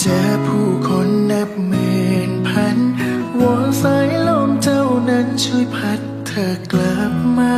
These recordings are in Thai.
เจอผู้คนนับหมื่นพันวอนสายลมเจ้านั้นช่วยพัดเธอกลับมา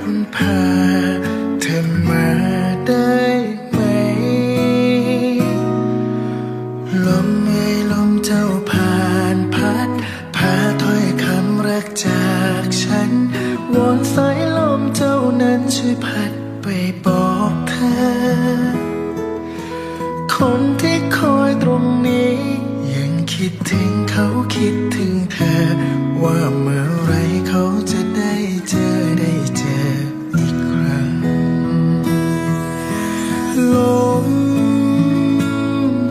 พัดพาเธอมาได้ไหม ลมเอ่ยลมเจ้าผ่านพัด พาถ้อยคำรักจากฉัน วอนสายลมเจ้านั้นช่วยพัดไปบอกเธอ คนที่คอยตรงนี้ ยังคิดถึงเขาคิดถึงเธอ ว่าเมื่อไรเขาจะ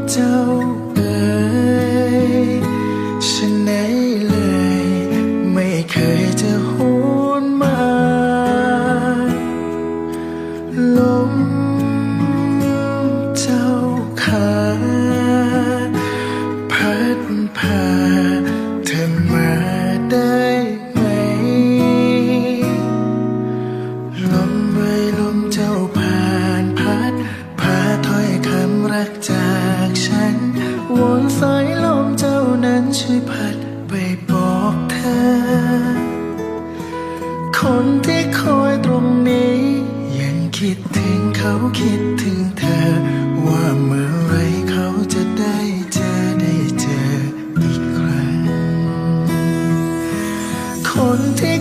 เยพัดไปบอกเธอ คนที่คอยตรงนี้ ยังคิดถึงเขาคิดถึงเธอ ว่าเมื่อไรเขาจะได้เจอได้เจออีกครั้ง คนที่